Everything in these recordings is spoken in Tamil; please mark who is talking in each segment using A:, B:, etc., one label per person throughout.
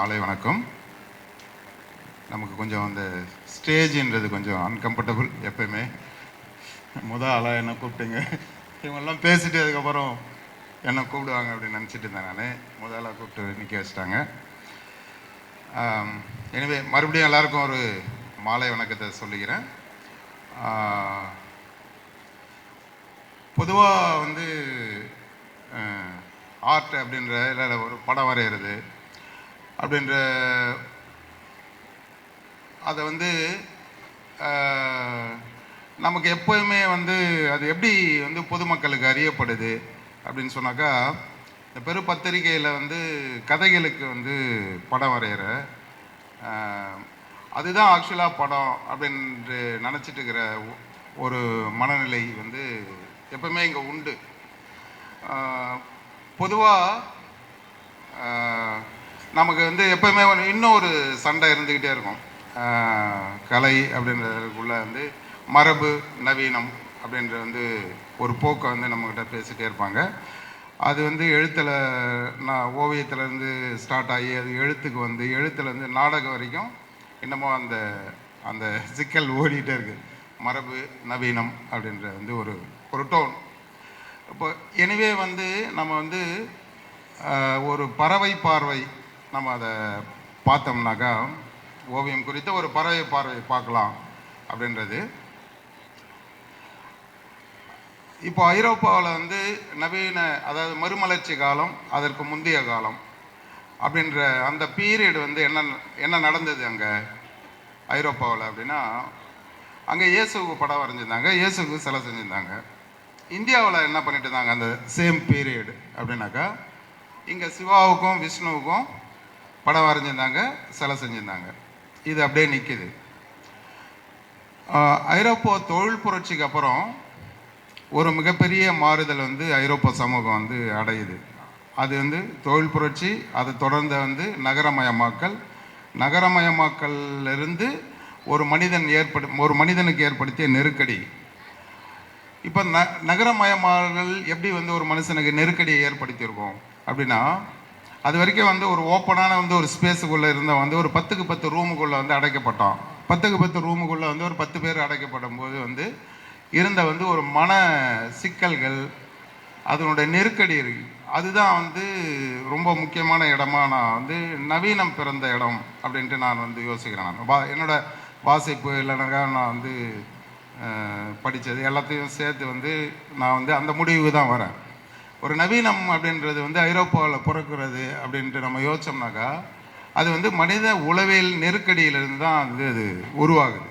A: மாலை வணக்கம். நமக்கு கொஞ்சம் அந்த ஸ்டேஜின்றது கொஞ்சம் அன்கம்ஃபர்டபுள் எப்பயுமே. முத ஆளாக என்ன கூப்பிட்டுங்க? இவங்கெல்லாம் பேசிட்டு அதுக்கப்புறம் என்ன கூப்பிடுவாங்க அப்படின்னு நினச்சிட்டு இருந்தேன் நான். முத ஆளாக கூப்பிட்டு நிற்க வச்சிட்டாங்க. எனவே மறுபடியும் எல்லாருக்கும் ஒரு மாலை வணக்கத்தை சொல்லிக்கிறேன். பொதுவாக வந்து ஆர்ட் அப்படின்ற இல்லை ஒரு படம் வரைகிறது அப்படின்ற அதை வந்து நமக்கு எப்போயுமே வந்து அது எப்படி வந்து பொதுமக்களுக்கு அறியப்படுது அப்படின்னு சொன்னாக்கா இந்த பெரு பத்திரிகையில் வந்து கதைகளுக்கு வந்து படம் வரைகிற அதுதான் ஆக்சுவலாக படம் அப்படின்ட்டு நினச்சிட்டு இருக்கிற ஒ- ஒரு மனநிலை வந்து எப்பவுமே இங்கே உண்டு. பொதுவாக நமக்கு வந்து எப்பவுமே ஒரு சண்டை இருந்துக்கிட்டே இருக்கும். கலை அப்படின்றதுக்குள்ள வந்து மரபு நவீனம் அப்படின்ற வந்து ஒரு போக்கை வந்து நம்மக்கிட்ட பேசிகிட்டே இருப்பாங்க. அது வந்து எழுத்தில் நான் ஓவியத்துலேருந்து ஸ்டார்ட் ஆகி அது எழுத்துக்கு வந்து எழுத்துலேருந்து நாடகம் வரைக்கும் இன்னமும் அந்த அந்த சிக்கல் ஓடிட்டே இருக்குது மரபு நவீனம் அப்படின்ற வந்து ஒரு ஒரு டோன் இப்போ எனவே வந்து நம்ம வந்து ஒரு பறவை பார்வை நம்ம அதை பார்த்தோம்னாக்கா ஓவியம் குறித்த ஒரு பறவை பார்வை பார்க்கலாம் அப்படின்றது. இப்போ ஐரோப்பாவில் வந்து நவீன அதாவது மறுமலர்ச்சி காலம் அதற்கு முந்தைய காலம் அப்படின்ற அந்த பீரியட் வந்து என்ன என்ன நடந்தது அங்கே? ஐரோப்பாவில் அப்படின்னா அங்கே இயேசுக்கு படம் வரைஞ்சிருந்தாங்க இயேசுக்கு சிலை செஞ்சுருந்தாங்க. இந்தியாவில் என்ன பண்ணிட்டு இருந்தாங்க அந்த சேம் பீரியட் அப்படின்னாக்கா இங்கே சிவாவுக்கும் விஷ்ணுவுக்கும் படம் வரைஞ்சிருந்தாங்க சிலை செஞ்சுருந்தாங்க. இது அப்படியே நிற்கிது ஐரோப்பா தொழில் புரட்சிக்கு அப்புறம் ஒரு மிகப்பெரிய மாறுதல் வந்து ஐரோப்பா சமூகம் வந்து அடையுது. அது வந்து தொழில் புரட்சி அதை தொடர்ந்து வந்து நகரமயமாக்கல். நகரமயமாக்கல்லிருந்து ஒரு மனிதன் ஏற்படு ஒரு மனிதனுக்கு ஏற்படுத்திய நெருக்கடி. இப்போ ந நகரமயமாக்கல் எப்படி வந்து ஒரு மனுஷனுக்கு நெருக்கடியை ஏற்படுத்தியிருக்கோம் அப்படின்னா அது வரைக்கும் வந்து ஒரு ஓப்பனான வந்து ஒரு ஸ்பேஸுக்குள்ளே இருந்த வந்து ஒரு பத்துக்கு பத்து ரூமுக்குள்ளே வந்து அடைக்கப்பட்டோம். பத்துக்கு பத்து ரூமுக்குள்ளே வந்து ஒரு பத்து பேர் அடைக்கப்படும் போது வந்து இருந்த வந்து ஒரு மன சிக்கல்கள் அதனுடைய நெருக்கடி இருக்கு. அதுதான் வந்து ரொம்ப முக்கியமான இடமா நான் வந்து நவீனம் பிறந்த இடம் அப்படின்ட்டு நான் வந்து யோசிக்கிறேன் நான். வா என்னோட வாசிப்பு இல்லைனாக்கா நான் வந்து படித்தது எல்லாத்தையும் சேர்த்து வந்து நான் வந்து அந்த முடிவுக்கு தான் வரேன். ஒரு நவீனம் அப்படின்றது வந்து ஐரோப்பாவில் பிறக்கிறது அப்படின்ட்டு நம்ம யோசிச்சோம்னாக்கா அது வந்து மனித உளவியல் நெருக்கடியிலிருந்து தான் வந்து அது உருவாகுது.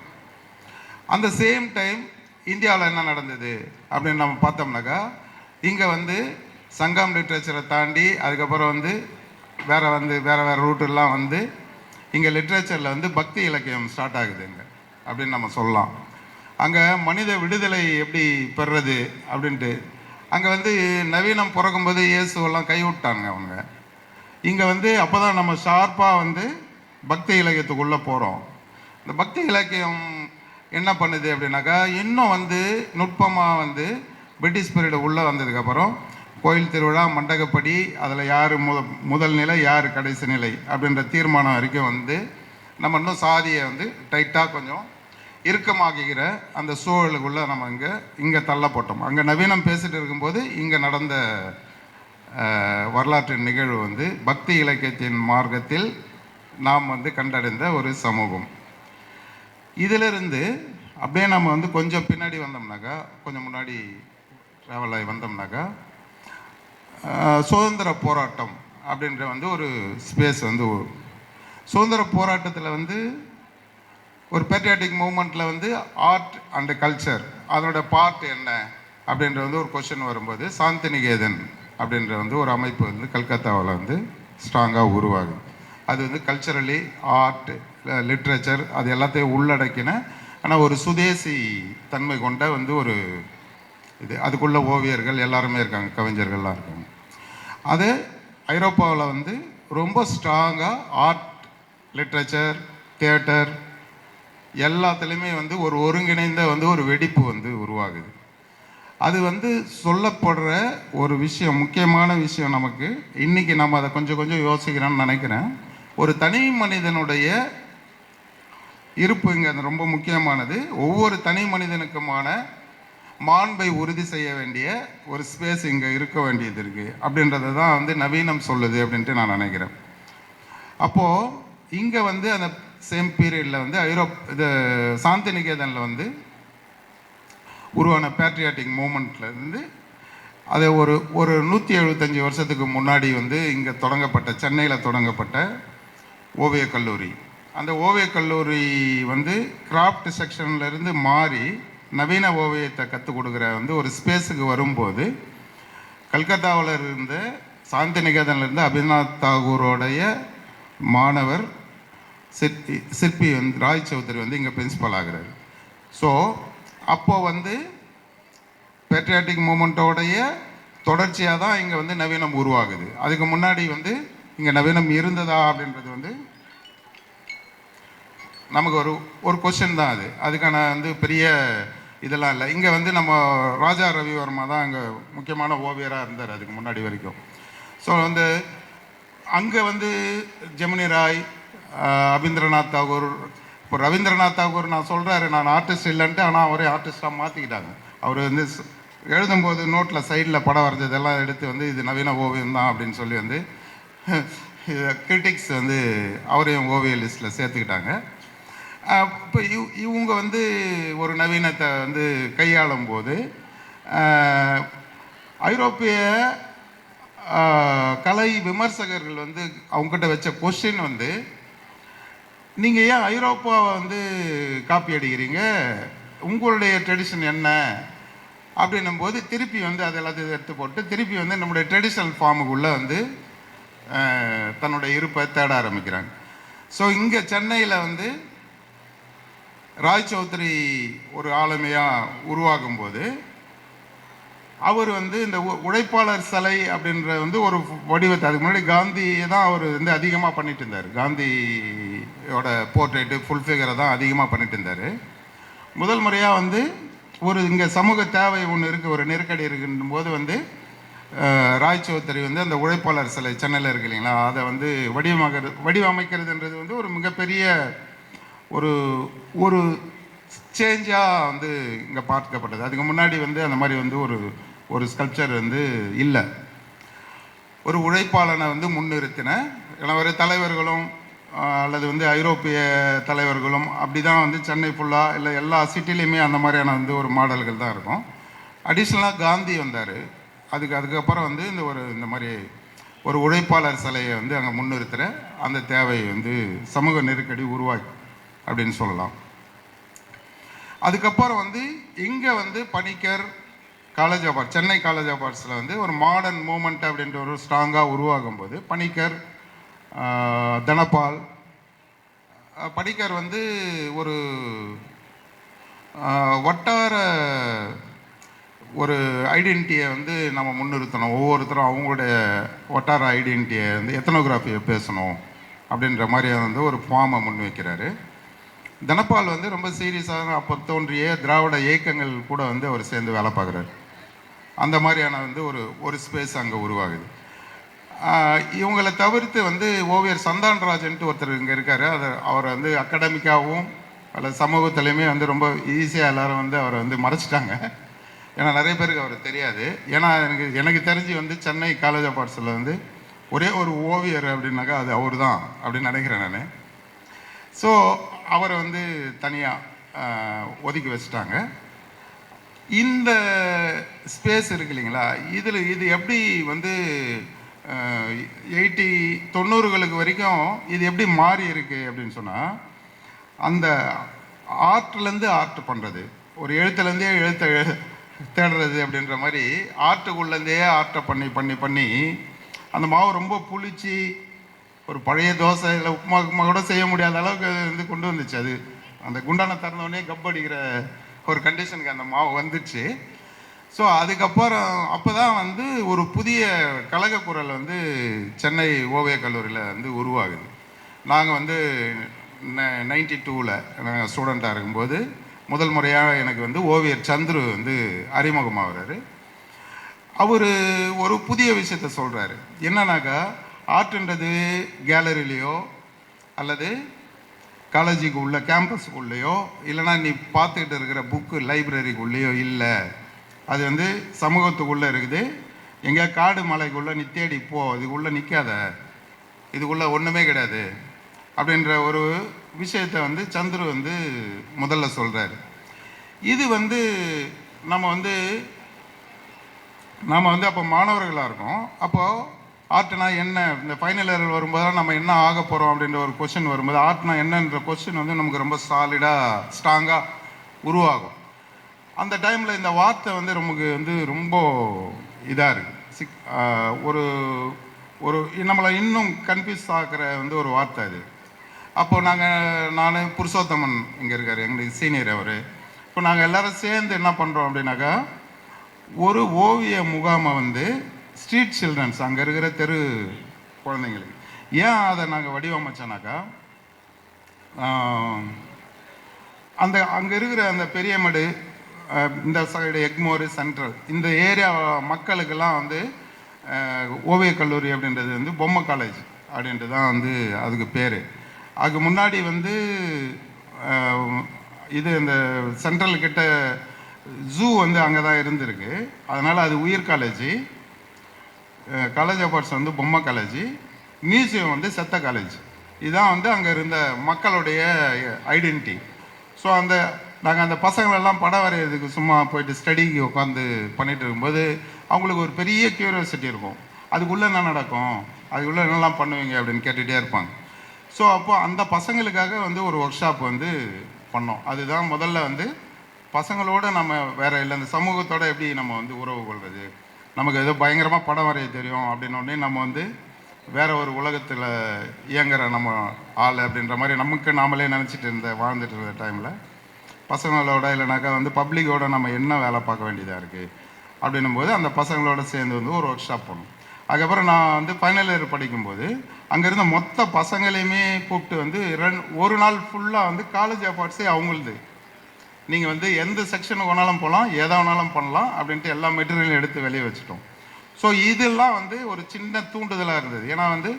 A: அந்த சேம் டைம் இந்தியாவில் என்ன நடந்தது அப்படின்னு நம்ம பார்த்தோம்னாக்கா இங்கே வந்து சங்கம் லிட்ரேச்சரை தாண்டி அதுக்கப்புறம் வந்து வேற வந்து வேற வேற ரூட்டெல்லாம் வந்து இங்கே லிட்ரேச்சரில் வந்து பக்தி இலக்கியம் ஸ்டார்ட் ஆகுது இங்கே அப்படின்னு நம்ம சொல்லலாம். அங்கே மனித விடுதலை எப்படி பெறுறது அப்படின்ட்டு அங்கே வந்து நவீனம் பிறக்கும்போது இயேசுவெல்லாம் கைவிட்டாங்க அவங்க. இங்கே வந்து அப்போ தான் நம்ம ஷார்ப்பாக வந்து பக்தி இலக்கியத்துக்குள்ளே போகிறோம் இந்த பக்தி இலக்கியம் என்ன பண்ணுது அப்படின்னாக்கா இன்னும் வந்து நுட்பமாக வந்து பிரிட்டிஷ் பீரியடு உள்ளே வந்ததுக்கப்புறம் கோயில் திருவிழா மண்டகப்படி அதில் யார் முத முதல் நிலை யார் கடைசி நிலை அப்படின்ற தீர்மானம் வரைக்கும் வந்து நம்ம இன்னும் சாதியை வந்து டைட்டாக கொஞ்சம் இறுக்கமாகிற அந்த சூழலுக்குள்ளே நம்ம இங்கே இங்கே தள்ளப்பட்டோம். அங்கே நவீனம் பேசிட்டு இருக்கும்போது இங்கே நடந்த வரலாற்று நிகழ்வு வந்து பக்தி இலக்கியத்தின் மார்க்கத்தில் நாம் வந்து கண்டடைந்த ஒரு சமூகம். இதிலிருந்து அப்படியே நம்ம வந்து கொஞ்சம் பின்னாடி வந்தோம்னாக்கா கொஞ்சம் முன்னாடி ட்ராவல் ஆகி வந்தோம்னாக்கா சுதந்திர போராட்டம் அப்படின்ற வந்து ஒரு ஸ்பேஸ் வந்து சுதந்திர போராட்டத்தில் வந்து ஒரு பேட்ரியாட்டிக் மூமெண்ட்டில் வந்து ஆர்ட் அண்டு கல்ச்சர் அதனோட பார்ட் என்ன அப்படின்ற வந்து ஒரு கொஷின் வரும்போது சாந்திநிகேதன் அப்படின்ற வந்து ஒரு அமைப்பு வந்து கல்கத்தாவில் வந்து ஸ்ட்ராங்காக உருவாகுது. அது வந்து கல்ச்சரலி ஆர்ட் லிட்ரேச்சர் அது எல்லாத்தையும் உள்ளடக்கின ஆனால் ஒரு சுதேசி தன்மை கொண்ட வந்து ஒரு இது. அதுக்குள்ள ஓவியர்கள் எல்லாருமே இருக்காங்க கவிஞர்கள்லாம் இருக்காங்க. அது ஐரோப்பாவில் வந்து ரொம்ப ஸ்ட்ராங்காக ஆர்ட் லிட்ரேச்சர் தியேட்டர் எல்லாத்துலேயுமே வந்து ஒரு ஒருங்கிணைந்த வந்து ஒரு வெடிப்பு வந்து உருவாகுது. அது வந்து சொல்லப்படுற ஒரு விஷயம் முக்கியமான விஷயம் நமக்கு. இன்றைக்கி நம்ம அதை கொஞ்சம் கொஞ்சம் யோசிக்கிறோம்னு நினைக்கிறேன். ஒரு தனி மனிதனுடைய இருப்பு இங்கே ரொம்ப முக்கியமானது. ஒவ்வொரு தனி மனிதனுக்குமான மாண்பை உறுதி செய்ய வேண்டிய ஒரு ஸ்பேஸ் இங்கே இருக்க வேண்டியது இருக்குது அப்படின்றத தான் வந்து நவீனம் சொல்லுது அப்படின்ட்டு நான் நினைக்கிறேன். அப்போது இங்கே வந்து அந்த சேம் பீரியடில் வந்து ஐரோப் இது சாந்தி நிகேதனில் வந்து உருவான பேட்ரியாட்டிக் மூமெண்ட்லேருந்து அதை அது ஒரு ஒரு நூற்றி எழுபத்தஞ்சி வருஷத்துக்கு முன்னாடி வந்து இங்கே தொடங்கப்பட்ட சென்னையில் தொடங்கப்பட்ட ஓவியக் கல்லூரி. அந்த ஓவியக் கல்லூரி வந்து கிராஃப்ட் செக்ஷன்லேருந்து மாறி நவீன ஓவியத்தை கற்றுக் கொடுக்குற வந்து ஒரு ஸ்பேஸுக்கு வரும்போது கல்கத்தாவில் இருந்த சாந்தி நிகேதனில் இருந்து அபிநாத் தாகூரோடைய மாணவர் சிற்பி சிற்பி வந்து ராய் சௌத்ரி வந்து இங்கே பிரின்சிபல் ஆகிறார். ஸோ அப்போது வந்து பேட்ரியாட்டிக் மூமெண்ட்டோடைய தொடர்ச்சியாக தான் இங்கே வந்து நவீனம் உருவாகுது. அதுக்கு முன்னாடி வந்து இங்கே நவீனம் இருந்ததா அப்படின்றது வந்து நமக்கு ஒரு ஒரு கொஷின் தான் அது. அதுக்கான வந்து பெரிய இதெல்லாம் இல்லை. இங்கே வந்து நம்ம ராஜா ரவிவர்மா தான் அங்கே முக்கியமான ஓவியராக இருந்தார் அதுக்கு முன்னாடி வரைக்கும். ஸோ வந்து அங்கே வந்து ஜெமினி ராய் ரவீந்திரநாத் தாகூர். இப்போ ரவீந்திரநாத் தாகூர் நான் சொல்கிறாரு நான் ஆர்டிஸ்ட் இல்லைன்ட்டு ஆனால் அவரே ஆர்டிஸ்டாக மாற்றிக்கிட்டாங்க அவர் வந்து எழுதும்போது நோட்டில் சைடில் படம் வரைஞ்சதெல்லாம் எடுத்து வந்து இது நவீன ஓவியம் தான் அப்படின்னு சொல்லி வந்து கிரிட்டிக்ஸ் வந்து அவரையும் ஓவிய லிஸ்ட்டில் சேர்த்துக்கிட்டாங்க. இப்போ இவ் இவங்க வந்து ஒரு நவீனத்தை வந்து கையாளும் போது ஐரோப்பிய கலை விமர்சகர்கள் வந்து அவங்ககிட்ட வச்ச கொஷின் வந்து நீங்கள் ஏன் ஐரோப்பாவை வந்து காப்பி அடிக்கிறீங்க? உங்களுடைய ட்ரெடிஷன் என்ன? அப்படின்னும் போது திருப்பி வந்து அது எல்லாத்தையும் எடுத்து போட்டு திருப்பி வந்து நம்முடைய ட்ரெடிஷ்னல் ஃபார்முக்குள்ளே வந்து தன்னுடைய இருப்பை தேட ஆரம்பிக்கிறாங்க. ஸோ இங்கே சென்னையில் வந்து ராய் சௌத்ரி ஒரு ஆளுமையாக உருவாகும் போது அவர் வந்து இந்த உ- உழைப்பாளர் சிலை அப்படின்ற வந்து ஒரு வடிவத்தை அதுக்கு முன்னாடி காந்தியை தான் அவர் வந்து அதிகமாக பண்ணிட்டு இருந்தார். காந்தியோட போர்ட்ரேட்டு ஃபுல் ஃபிகரை தான் அதிகமாக பண்ணிட்டு இருந்தார். முதல் முறையாக வந்து ஒரு இங்கே சமூக தேவை ஒன்று இருக்குது ஒரு நெருக்கடி இருக்குன்ற போது வந்து ராய் சௌத்ரி வந்து அந்த உழைப்பாளர் சிலை சென்னையில் இருக்கு இல்லைங்களா? அதை வந்து வடிவமாகிறது வடிவமைக்கிறதுன்றது வந்து ஒரு மிகப்பெரிய ஒரு ஒரு சேஞ்சாக வந்து இங்கே பார்க்கப்பட்டது. அதுக்கு முன்னாடி வந்து அந்த மாதிரி வந்து ஒரு ஒரு ஸ்கல்ப்சர் வந்து இல்லை. ஒரு உழைப்பாளனை வந்து முன்னிறுத்தின ஏன்னா ஒரு தலைவர்களும் அல்லது வந்து ஐரோப்பிய தலைவர்களும் அப்படி தான் வந்து சென்னை ஃபுல்லாக இல்லை எல்லா சிட்டிலையுமே அந்த மாதிரியான வந்து ஒரு மாடல்கள் தான் இருக்கும். அடிஷ்னலாக காந்தி வந்தார். அதுக்கு அதுக்கப்புறம் வந்து இந்த ஒரு இந்த மாதிரி ஒரு உழைப்பாளர் சிலையை வந்து அங்கே முன்னிறுத்துகிற அந்த தேவையை வந்து சமூக நெருக்கடி உருவாக்கி அப்படின்னு சொல்லலாம். அதுக்கப்புறம் வந்து இங்கே வந்து Panicker college of arts Chennai college of ஆர்ட்ஸில் வந்து ஒரு மாடர்ன் மூமெண்ட் அப்படின்ற ஒரு ஸ்ட்ராங்காக உருவாகும் போது பணிக்கர் தனபால் படிக்கர் வந்து ஒரு வட்டார ஒரு ஐடென்டிட்டியை வந்து நம்ம முன்னிறுத்தணும். ஒவ்வொருத்தரும் அவங்களுடைய வட்டார ஐடென்டிட்டியை வந்து எத்தனோகிராஃபியை பேசணும் அப்படின்ற மாதிரி வந்து ஒரு ஃபார்மை முன் வைக்கிறாரு தனபால் வந்து ரொம்ப சீரியஸாக அப்போ தோன்றிய திராவிட இயக்கங்கள் கூட வந்து அவர் சேர்ந்து வேலை பார்க்குறாரு. அந்த மாதிரியான வந்து ஒரு ஒரு ஸ்பேஸ் அங்கே உருவாகுது. இவங்களை தவிர்த்து வந்து ஓவியர் சந்தான்ராஜன்ட்டு ஒருத்தர் இங்கே இருக்கார். அதை அவரை வந்து அகடமிக்காகவும் பல சமூகத்திலையுமே வந்து ரொம்ப ஈஸியாக எல்லாரும் வந்து அவரை வந்து மறைச்சிட்டாங்க. ஏன்னா நிறைய பேருக்கு அவர் தெரியாது. ஏன்னா எனக்கு எனக்கு தெரிஞ்சு வந்து சென்னை காலேஜ் ஆஃப் ஆர்ட்ஸில் வந்து ஒரே ஒரு ஓவியர் அப்படின்னாக்கா அது அவர் தான் அப்படின்னு நினைக்கிறேன் நான். ஸோ அவரை வந்து தனியாக ஒதுக்கி வச்சுட்டாங்க. இந்த ஸ்பேஸ் இருக்கு இல்லைங்களா இதில் இது எப்படி வந்து எயிட்டி தொண்ணூறுகளுக்கு வரைக்கும் இது எப்படி மாறி இருக்கு அப்படின்னு சொன்னால் அந்த ஆர்ட்லேருந்து ஆர்ட் பண்ணுறது ஒரு எழுத்துலேருந்தே எழுத்த எழு- தேடுறது அப்படின்ற மாதிரி ஆர்ட்டுக்குள்ளேருந்தே ஆர்ட்டை பண்ணி பண்ணி பண்ணி அந்த மாவு ரொம்ப புளிச்சு ஒரு பழைய தோசை இல்லை உப்புமா உப்புமா கூட செய்ய முடியாத அளவுக்கு வந்து கொண்டு வந்துச்சு. அது அந்த குண்டான திறந்தோடனே கப் அடிக்கிற ஒரு கண்டிஷனுக்கு அந்த மாவு வந்துச்சு. ஸோ அதுக்கப்புறம் அப்போ தான் வந்து ஒரு புதிய கழகக்குரல் வந்து சென்னை ஓவியக் கல்லூரியில் வந்து உருவாகுது. நாங்கள் வந்து நைன்டி டூவில் நாங்கள் ஸ்டூடெண்ட்டாக இருக்கும்போது முதல் முறையாக எனக்கு வந்து ஓவியர் சந்துரு வந்து அறிமுகமாகிறாரு. அவர் ஒரு புதிய விஷயத்த சொல்கிறாரு என்னன்னாக்கா ஆர்ட்ன்றது கேலரிலேயோ அல்லது காலேஜுக்கு உள்ள கேம்பஸுக்குள்ளேயோ இல்லைன்னா நீ பார்த்துக்கிட்டு இருக்கிற புக்கு லைப்ரரிக்குள்ளேயோ இல்லை. அது வந்து சமூகத்துக்குள்ளே இருக்குது. எங்கேயா காடு மலைக்குள்ளே நீ தேடி போ. இதுக்குள்ளே நிற்காத இதுக்குள்ளே ஒன்றுமே கிடையாது. அப்படின்ற ஒரு விஷயத்தை வந்து சந்துரு வந்து முதல்ல சொல்கிறாரு இது வந்து நம்ம வந்து நாம் வந்து அப்போ மாணவர்களாக இருக்கோம். அப்போது ஆர்ட்னா என்ன? இந்த ஃபைனல் இயர் வரும்போது நம்ம என்ன ஆக போகிறோம் அப்படின்ற ஒரு கொஷின் வரும்போது ஆர்ட்னா என்னன்ற கொஷின் வந்து நமக்கு ரொம்ப சாலிடாக ஸ்ட்ராங்காக உருவாகும். அந்த டைமில் இந்த வார்த்தை வந்து நமக்கு வந்து ரொம்ப இதாக இருக்குது சிக் ஒரு ஒரு நம்மளை இன்னும் கன்ஃபியூஸ் ஆக்குற வந்து ஒரு வார்த்தை அது. அப்போது நாங்கள் நான் புருஷோத்தமன் இங்கே இருக்கார் எங்களுக்கு சீனியர் அவர். இப்போ நாங்கள் எல்லோரும் சேர்ந்து என்ன பண்ணுறோம் அப்படின்னாக்கா ஒரு ஓவிய முகாமை வந்து ஸ்ட்ரீட் சில்ட்ரன்ஸ் அங்கே இருக்கிற தெரு குழந்தைங்களுக்கு. ஏன் அதை நாங்கள் வடிவமைச்சோனாக்கா அந்த அங்கே இருக்கிற அந்த பெரியமடு மடு இந்த சைடு எக்மோர் சென்ட்ரல் இந்த ஏரியா மக்களுக்கெல்லாம் வந்து ஓவியக் கல்லூரி அப்படின்றது வந்து பொம்மை காலேஜ் அப்படின்ட்டு தான் வந்து அதுக்கு பேர். அதுக்கு முன்னாடி வந்து இது இந்த சென்ட்ரல் கிட்ட ஜூ வந்து அங்கே தான் இருந்திருக்கு. அதனால் அது உயிர் காலேஜ் காலேஜ் ஆஃப் ஆர்ட்ஸ் வந்து பொம்மை காலேஜ் மியூசியம் வந்து செத்த காலேஜ் இதுதான் வந்து அங்கே இருந்த மக்களுடைய ஐடென்டிட்டி ஸோ அந்த நாங்கள் அந்த பசங்களெல்லாம் படம் வரைகிறதுக்கு சும்மா போயிட்டு ஸ்டடிக்கு உட்காந்து பண்ணிட்டு இருக்கும்போது அவங்களுக்கு ஒரு பெரிய கியூரியாசிட்டி இருக்கும். அதுக்குள்ளே என்ன நடக்கும்? அதுக்குள்ளே என்னெல்லாம் பண்ணுவீங்க அப்படின்னு கேட்டுகிட்டே இருப்பாங்க. ஸோ அப்போ அந்த பசங்களுக்காக வந்து ஒரு ஒர்க் ஷாப் வந்து பண்ணோம். அதுதான் முதல்ல வந்து பசங்களோட நம்ம வேறு இல்லை இந்த சமூகத்தோடு எப்படி நம்ம வந்து உறவு கொள்வது நமக்கு ஏதோ பயங்கரமாக படம் வரைய தெரியும் அப்படின்ன நம்ம வந்து வேற ஒரு உலகத்தில் இயங்குற நம்ம ஆள் அப்படின்ற மாதிரி நமக்கு நாமளே நினச்சிட்டு இருந்த வாழ்ந்துட்டு இருந்த டைமில் பசங்களோட இல்லைனாக்கா வந்து பப்ளிக்கோட நம்ம என்ன வேலை பார்க்க வேண்டியதாக இருக்குது அப்படின்னும் போது அந்த பசங்களோட சேர்ந்து வந்து ஒரு ஒர்க் ஷாப் பண்ணோம் அதுக்கப்புறம் நான் வந்து ஃபைனல் இயர் படிக்கும்போது அங்கே இருந்த மொத்த பசங்களையுமே கூப்பிட்டு வந்து ரெண்டு ஒரு நாள் ஃபுல்லாக வந்து காலேஜ் அஃபார்ட்ஸே ஆர்ட்ஸே அவங்களுது. நீங்கள் வந்து எந்த செக்ஷனுக்கு வேணாலும் போகலாம் எதை வேணாலும் பண்ணலாம் அப்படின்ட்டு எல்லா மெட்டீரியலும் எடுத்து வெளியே வச்சுட்டோம். ஸோ இதெல்லாம் வந்து ஒரு சின்ன தூண்டுதலாக இருந்தது. ஏன்னா வந்து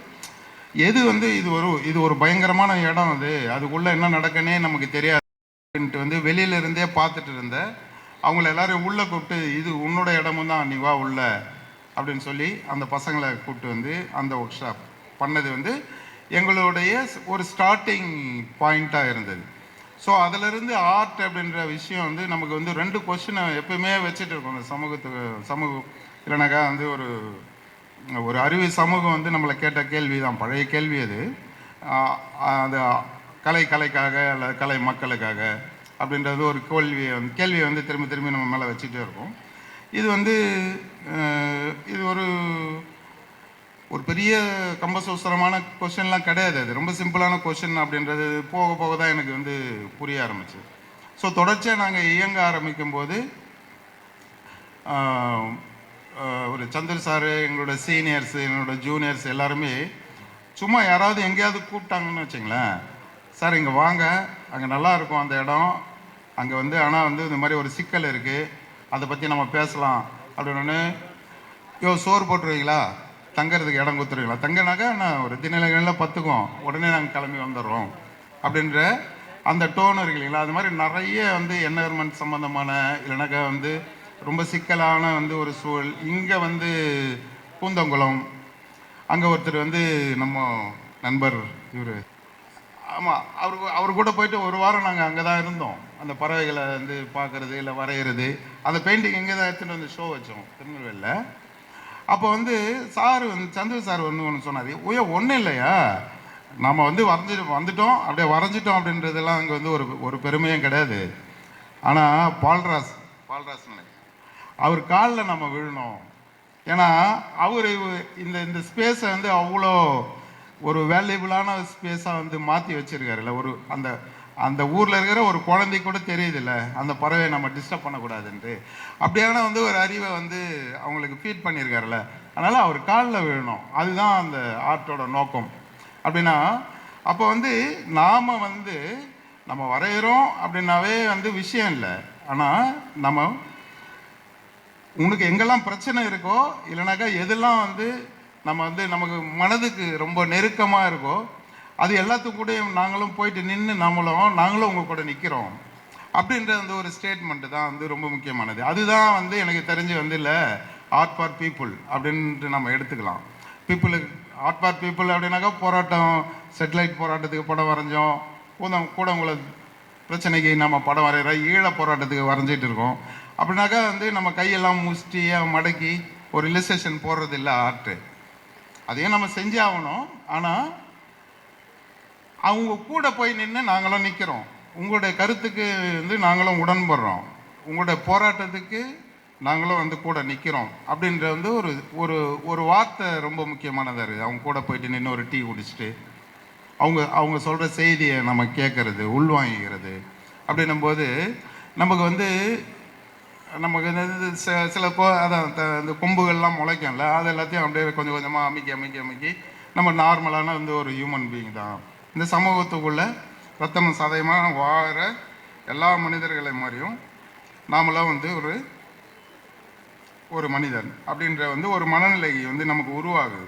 A: எது வந்து இது ஒரு இது ஒரு பயங்கரமான இடம் அது. அதுக்குள்ளே என்ன நடக்குன்னே நமக்கு தெரியாது. அப்படின்ட்டு வந்து வெளியில இருந்தே பார்த்துட்டு இருந்த அவங்கள எல்லாரையும் உள்ளே கூப்பிட்டு இது உன்னோட இடமும் தான் நீ வா உள்ள அப்படின்னு சொல்லி அந்த பசங்களை கூப்பிட்டு வந்து அந்த ஒர்க் ஷாப் பண்ணது வந்து எங்களுடைய ஒரு ஸ்டார்டிங் பாயிண்ட்டாக இருந்தது. ஸோ அதிலிருந்து ஆர்ட் அப்படின்ற விஷயம் வந்து நமக்கு வந்து ரெண்டு கொஷினை எப்பயுமே வச்சுட்டு இருக்கோம். இந்த சமூகத்துக்கு சமூகம். இல்லைனாக்கா வந்து ஒரு ஒரு அறிவு சமூகம் வந்து நம்மளை கேட்ட கேள்வி தான் பழைய கேள்வி அது. அந்த அது கலை கலைக்காக அல்லது கலை மக்களுக்காக அப்படின்றது ஒரு கேள்வியை வந்து கேள்வியை வந்து திரும்ப திரும்பி நம்ம மேலே வச்சுட்டே இருக்கோம். இது வந்து இது ஒரு ஒரு பெரிய கம்பசோசரமான கொஷின்லாம் கிடையாது. அது ரொம்ப சிம்பிளான கொஷின் அப்படின்றது போக போக தான் எனக்கு வந்து புரிய ஆரம்பிச்சு ஸோ தொடர்ச்சியாக நாங்கள் இயங்க ஆரம்பிக்கும் போது ஒரு சந்திர சார் எங்களோட சீனியர்ஸ் என்னோட ஜூனியர்ஸ் எல்லாருமே சும்மா யாராவது எங்கேயாவது கூப்பிட்டாங்கன்னு வச்சுங்களேன். சார் இங்கே வாங்க. அங்கே நல்லா இருக்கும் அந்த இடம். அங்கே வந்து ஆனால் வந்து இந்த மாதிரி ஒரு சிக்கல் இருக்குது அதை பற்றி நம்ம பேசலாம். அப்படின்னு யோ சோறு போட்டுருவீங்களா? தங்கிறதுக்கு இடம் கொடுத்துருவீங்களா? தங்கினாக்கா நான் ஒரு தினநிலைகளில் பத்துக்கும் உடனே நாங்கள் கிளம்பி வந்துடுறோம். அப்படின்ற அந்த டோன் இருக்கு இல்லைங்களா? அது மாதிரி நிறைய வந்து என்வரன்மெண்ட் சம்மந்தமான இல்லைனாக்கா வந்து ரொம்ப சிக்கலான வந்து ஒரு சூழல். இங்கே வந்து பூந்தங்குளம். அங்கே ஒருத்தர் வந்து நம்ம நண்பர் இவர். ஆமாம் அவர் அவர் கூட போயிட்டு ஒரு வாரம் நாங்கள் அங்கே தான் இருந்தோம். அந்த பறவைகளை வந்து பார்க்குறது இல்லை வரைகிறது அந்த பெயிண்டிங் இங்கே தான் எடுத்துகிட்டு வந்து ஷோ வச்சோம். திருநெல்வேலியில். அப்போ வந்து சார் வந்து சந்திர சார் வந்து ஒன்று சொன்னார் உயர் ஒன்றும் இல்லையா? நம்ம வந்து வரைஞ்சி வந்துட்டோம் அப்படியே வரைஞ்சிட்டோம் அப்படின்றதெல்லாம் அங்கே வந்து ஒரு ஒரு பெருமையும் கிடையாது. ஆனால் பால்ராஸ் பால்ராஸ் அவர் காலில் நம்ம விழணும். ஏன்னா அவர் இந்த இந்த ஸ்பேஸை வந்து அவ்வளோ ஒரு வேல்யூபிளான ஸ்பேஸாக வந்து மாற்றி வச்சிருக்காருல்ல ஒரு அந்த அந்த ஊரில் இருக்கிற ஒரு குழந்தை கூட தெரியுதுல்ல அந்த பறவையை நம்ம டிஸ்டர்ப் பண்ணக்கூடாதுன்ட்டு. அப்படியான வந்து ஒரு அறிவை வந்து அவங்களுக்கு ஃபீட் பண்ணியிருக்காருல்ல. அதனால் அவர் காலில் விழணும். அதுதான் அந்த ஆர்ட்டோட நோக்கம். அப்படின்னா அப்போ வந்து நாம் வந்து நம்ம வரைகிறோம் அப்படின்னாவே வந்து விஷயம் இல்லை. ஆனால் நம்ம உனக்கு எங்கெல்லாம் பிரச்சனை இருக்கோ இல்லைனாக்கா எதெல்லாம் வந்து நம்ம வந்து நமக்கு மனதுக்கு ரொம்ப நெருக்கமாக இருக்கோ அது எல்லாத்துக்கும் கூட நாங்களும் போயிட்டு நின்று நாமளும் நாங்களும் உங்கள் கூட நிற்கிறோம் அப்படின்ற அந்த ஒரு ஸ்டேட்மெண்ட்டு தான் வந்து ரொம்ப முக்கியமானது. அதுதான் வந்து எனக்கு தெரிஞ்சு வந்து இல்லை ஆர்ட் ஃபார் பீப்புள் அப்படின்ட்டு நம்ம எடுத்துக்கலாம். பீப்புளுக்கு ஆர்ட் ஃபார் பீப்புள் அப்படின்னாக்கா போராட்டம் செட்டிலைட் போராட்டத்துக்கு படம் வரைஞ்சோம். கூட கூட உங்களை பிரச்சனைக்கு நம்ம படம் வரைகிற ஈழ போராட்டத்துக்கு வரைஞ்சிட்டு இருக்கோம். அப்படின்னாக்கா வந்து நம்ம கையெல்லாம் முஷ்டியாக மடக்கி ஒரு ரிலிஸ்ட்ரேஷன் போடுறது இல்லை ஆர்ட்டு அதையும் நம்ம செஞ்சாகணும் ஆனால் அவங்க கூட போய் நின்று நாங்களும் நிற்கிறோம் உங்களுடைய கருத்துக்கு வந்து நாங்களும் உடன்படுறோம். உங்களுடைய போராட்டத்துக்கு நாங்களும் வந்து கூட நிற்கிறோம் அப்படின்ற வந்து ஒரு ஒரு ஒரு வார்த்தை ரொம்ப முக்கியமானதாக இருக்குது. அவங்க கூட போயிட்டு நின்று ஒரு டீ குடிச்சிட்டு அவங்க அவங்க சொல்கிற செய்தியை நம்ம கேட்குறது உள்வாங்கிக்கிறது. அப்படின்னும்போது நமக்கு வந்து நமக்கு வந்து ச- சில கோ அதான் த- இந்த கொம்புகள்லாம் முளைக்கும்ல அது எல்லாத்தையும் அப்படியே கொஞ்சம் கொஞ்சமாக அமைக்கி அமைக்கி அமைக்கி நம்ம நார்மலான வந்து ஒரு ஹியூமன் பீயிங் தான். இந்த சமூகத்துக்குள்ளே ரத்தம் சதயமாக வாழ எல்லா மனிதர்களை மாதிரியும் நாமளாம் வந்து ஒரு ஒரு மனிதன் அப்படின்ற வந்து ஒரு மனநிலை வந்து நமக்கு உருவாகுது.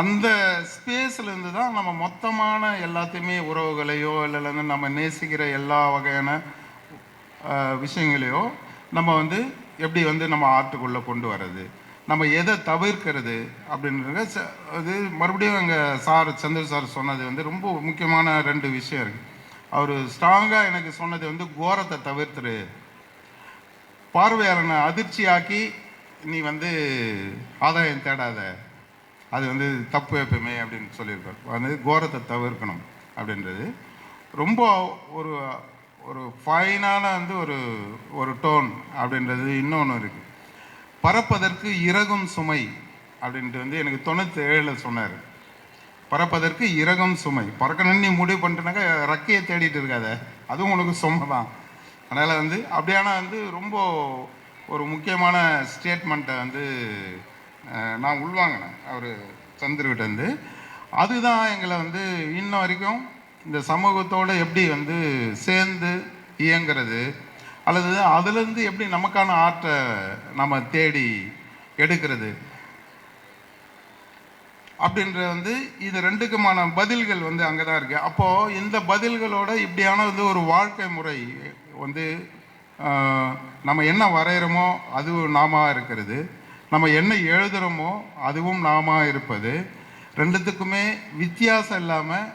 A: அந்த ஸ்பேஸ்லேருந்து தான் நம்ம மொத்தமான எல்லாத்தையுமே உறவுகளையோ இல்லை நம்ம நேசிக்கிற எல்லா வகையான விஷயங்களையோ நம்ம வந்து எப்படி வந்து நம்ம ஆர்ட்டுக்குள்ளே கொண்டு வர்றது? நம்ம எதை தவிர்க்கிறது அப்படின்றது ச- அது மறுபடியும் எங்கள் சார் சந்திர சார் சொன்னது வந்து ரொம்ப முக்கியமான ரெண்டு விஷயம் இருக்குது அவர் ஸ்ட்ராங்காக எனக்கு சொன்னது வந்து கோரத்தை தவிர்த்துரு. பார்வையாளனை அதிர்ச்சியாக்கி நீ வந்து ஆதாயம் தேடாத. அது வந்து தப்பு எப்பவுமே அப்படின்னு சொல்லியிருக்கார். வந்து கோரத்தை தவிர்க்கணும் அப்படின்றது. ரொம்ப ஒரு ஒரு ஃபைனான வந்து ஒரு ஒரு டோன் அப்படின்றது இன்னொன்று இருக்குது பறப்பதற்கு இறகும் சுமை அப்படின்ட்டு வந்து எனக்கு தொண்ணூற்றி ஏழில் சொன்னார். பறப்பதற்கு இறகும் சுமை. பறக்கணும்னு நீ முடிவு பண்ணிட்டனாக்கா ரக்கையை தேடிட்டு இருக்காத. அதுவும் உனக்கு சுமை தான். அதனால் வந்து அப்படியானா வந்து ரொம்ப ஒரு முக்கியமான ஸ்டேட்மெண்ட்டை வந்து நான் உள்வாங்கினேன். அவர் சந்திரகிட்ட அதுதான் எங்களை வந்து இன்ன வரைக்கும் இந்த சமூகத்தோடு எப்படி வந்து சேர்ந்து இயங்குறது அல்லது அதுலேருந்து எப்படி நமக்கான ஆர்ட்டை நம்ம தேடி எடுக்கிறது? அப்படின்ற வந்து இது ரெண்டுக்குமான பதில்கள் வந்து அங்கே தான் இருக்குது அப்போது இந்த பதில்களோட இப்படியான வந்து ஒரு வாழ்க்கை முறை வந்து நம்ம என்ன வரைகிறோமோ அதுவும் நாம இருக்கிறது. நம்ம என்ன எழுதுகிறோமோ அதுவும் நாம இருப்பது. ரெண்டுத்துக்குமே வித்தியாசம் இல்லாமல்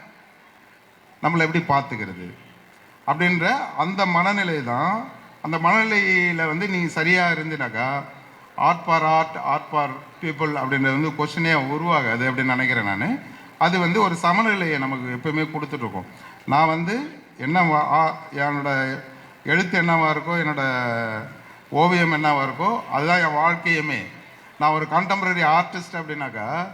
A: நம்மளை எப்படி பார்த்துக்கிறது? அப்படின்ற அந்த மனநிலை தான் அந்த மனநிலையில் வந்து நீங்கள் சரியாக இருந்தினாக்கா art for art art for people அப்படின்றது வந்து கொஷினே உருவாகாது அப்படின்னு நினைக்கிறேன் நான். அது வந்து ஒரு சமநிலையை நமக்கு எப்பவுமே கொடுத்துட்ருக்கோம். நான் வந்து என்ன வா- ஆ- எழுத்து என்னவாக இருக்கோ என்னோட ஓவியம் என்னவாக இருக்கோ அதுதான் என் வாழ்க்கையுமே. நான் ஒரு கான்டெம்பரரி ஆர்டிஸ்ட் அப்படின்னாக்கா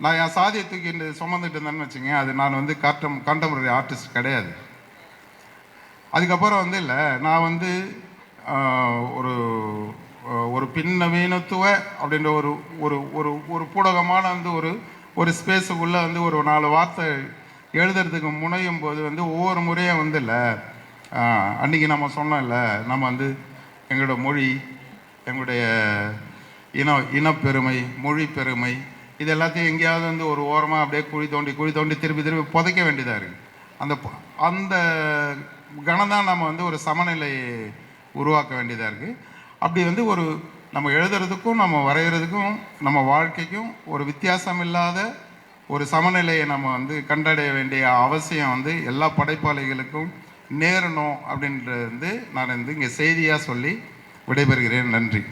A: நான் என் சாதியை தூக்கி சுமந்துட்டு இருந்தேன்னு வச்சுங்க அது நான் வந்து காட்டம் கான்டெம்பரரி ஆர்டிஸ்ட் கிடையாது. அதுக்கப்புறம் வந்து இல்லை நான் வந்து ஒரு ஒரு பின்னவீனத்துவ அப்படின்ற ஒரு ஒரு ஒரு ஒரு பூடகமான வந்து ஒரு ஒரு ஸ்பேஸுக்குள்ளே வந்து ஒரு நாலு வார்த்தை எழுதுறதுக்கு முனையும் போது வந்து ஒவ்வொரு முறையும் வந்து இல்லை. அன்றைக்கி நம்ம சொன்னோம்ல நம்ம வந்து எங்களோட மொழி எங்களுடைய இன இனப்பெருமை மொழி பெருமை இது எல்லாத்தையும் எங்கேயாவது வந்து ஒரு ஓரமாக அப்படியே குழி தோண்டி குழி தோண்டி திருப்பி திருப்பி புதைக்க வேண்டியதாக இருக்குது அந்த ப- அந்த கணம் தான் நம்ம வந்து ஒரு சமநிலையை உருவாக்க வேண்டியதாக இருக்குது அப்படி வந்து ஒரு நம்ம எழுதுறதுக்கும் நம்ம வரைகிறதுக்கும் நம்ம வாழ்க்கைக்கும் ஒரு வித்தியாசம் இல்லாத ஒரு சமநிலையை நம்ம வந்து கண்டடைய வேண்டிய அவசியம் வந்து எல்லா படைப்பாளிகளுக்கும் நேரணும் அப்படின்றது வந்து நான் வந்து இங்கே செய்தியாக சொல்லி விடைபெறுகிறேன். நன்றி.